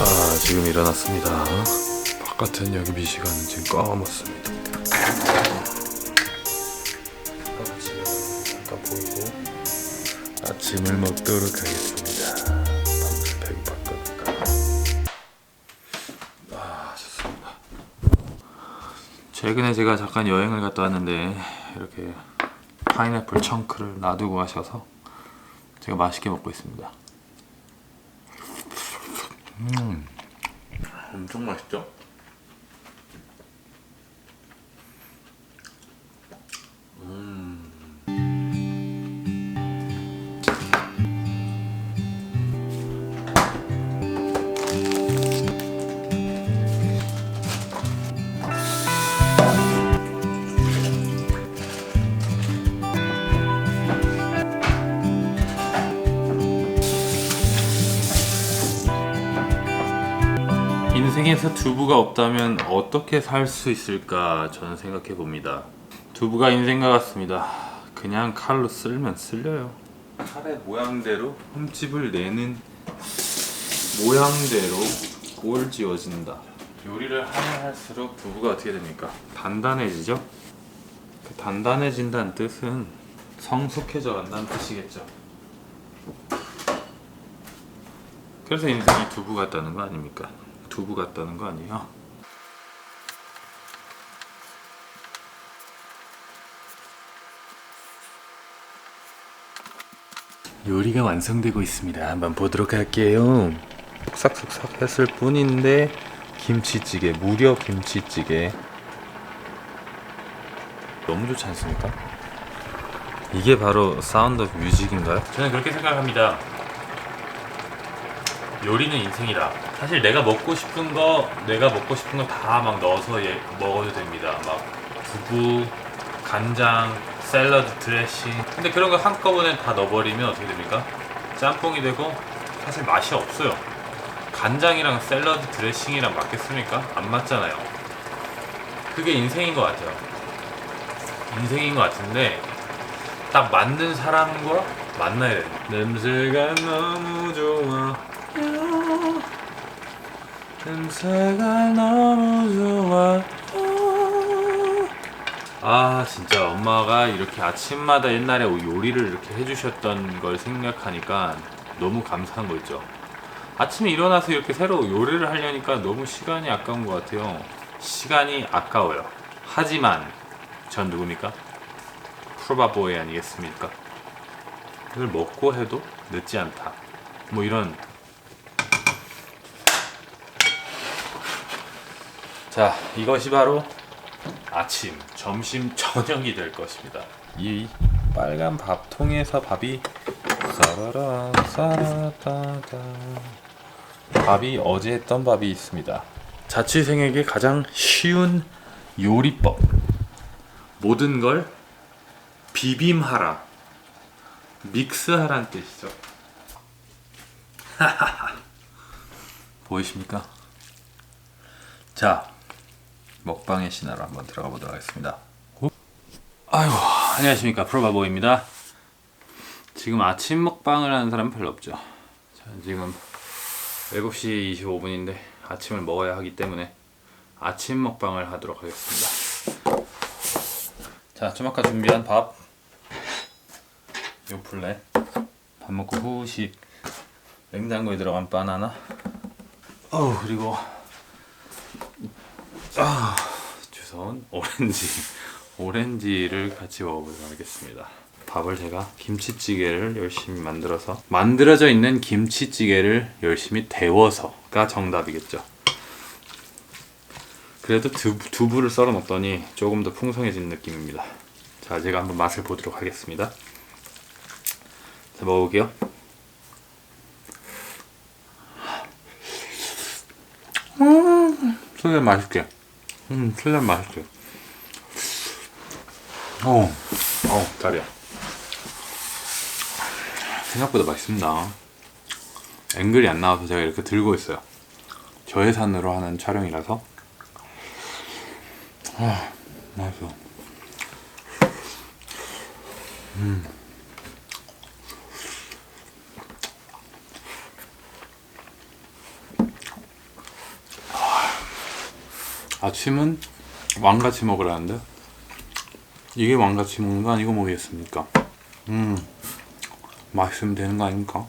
아 지금 일어났습니다. 바깥은 여기 미시간은 지금 까맣습니다. 잠깐 보이고 아침을 먹도록 하겠습니다. 아 좋습니다. 최근에 제가 잠깐 여행을 갔다 왔는데 이렇게 파인애플 청크를 놔두고 가셔서 제가 맛있게 먹고 있습니다. 엄청 맛있죠? 인생에서 두부가 없다면 어떻게 살 수 있을까 저는 생각해 봅니다. 두부가 인생과 같습니다. 그냥 칼로 쓸면 쓸려요. 칼의 모양대로 흠집을 내는 모양대로 꼴지어진다. 요리를 하면 할수록 두부가 어떻게 됩니까? 단단해지죠? 그 단단해진다는 뜻은 성숙해져 간다는 뜻이겠죠. 그래서 인생이 두부 같다는 거 아닙니까? 두부 같다는 거 아니에요? 요리가 완성되고 있습니다. 한번 보도록 할게요. 쏙싹쏙싹 했을 뿐인데 김치찌개, 무려 김치찌개. 너무 좋지 않습니까? 이게 바로 사운드 오브 뮤직인가요? 저는 그렇게 생각합니다. 요리는 인생이다. 사실 내가 먹고 싶은 거, 내가 먹고 싶은 거 다 막 넣어서 예, 먹어도 됩니다. 막 두부, 간장, 샐러드 드레싱. 근데 그런 거 한꺼번에 다 넣어버리면 어떻게 됩니까? 짬뽕이 되고 사실 맛이 없어요. 간장이랑 샐러드 드레싱이랑 맞겠습니까? 안 맞잖아요. 그게 인생인 것 같아요. 인생인 것 같은데 딱 맞는 사람과 만나야 돼. 냄새가 너무 좋아. 냄새가 너무 좋아. 아 진짜 엄마가 이렇게 아침마다 옛날에 요리를 이렇게 해주셨던 걸 생각하니까 너무 감사한 거 있죠. 아침에 일어나서 이렇게 새로 요리를 하려니까 너무 시간이 아까운 것 같아요. 시간이 아까워요. 하지만 전 누굽니까? 프로바보이 아니겠습니까? 이걸 먹고 해도 늦지 않다. 뭐 이런 자, 이것이 바로 아침, 점심, 저녁이 될 것입니다. 이 빨간 밥통에서 밥이 싸라라 싸라따다 밥이 어제 했던 밥이 있습니다. 자취생에게 가장 쉬운 요리법. 모든 걸 비빔하라. 믹스하란 뜻이죠. 보이십니까? 자, 먹방의 신화로 한번 들어가 보도록 하겠습니다. 아이고, 안녕하십니까. 프로바보입니다. 지금 아침 먹방을 하는 사람은 별로 없죠. 저는 지금 7시 25분인데 아침을 먹어야 하기 때문에 아침 먹방을 하도록 하겠습니다. 자, 좀 아까 준비한 밥, 요 플랫, 밥 먹고 후식, 냉장고에 들어간 바나나, 어 그리고 아, 주선 오렌지, 오렌지를 같이 먹어보도록 하겠습니다. 밥을 제가 김치찌개를 열심히 만들어서 만들어져 있는 김치찌개를 열심히 데워서가 정답이겠죠. 그래도 두, 두부를 썰어 놓더니 조금 더 풍성해진 느낌입니다. 자, 제가 한번 맛을 보도록 하겠습니다. 자, 먹어볼게요. 음, 술래 맛있게. 음, 술래 맛있게. 어, 어, 다리야. 생각보다 맛있습니다. 앵글이 안 나와서 제가 이렇게 들고 있어요. 저예산으로 하는 촬영이라서. 아, 맛있어. 음. 아침은 왕같이 먹으라는데 이게 왕같이 먹는 거 아니고 뭐겠습니까? 음 맛있으면 되는 거 아닙니까?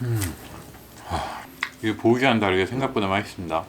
음 아, 이게 보기와는 다르게 생각보다 맛있습니다.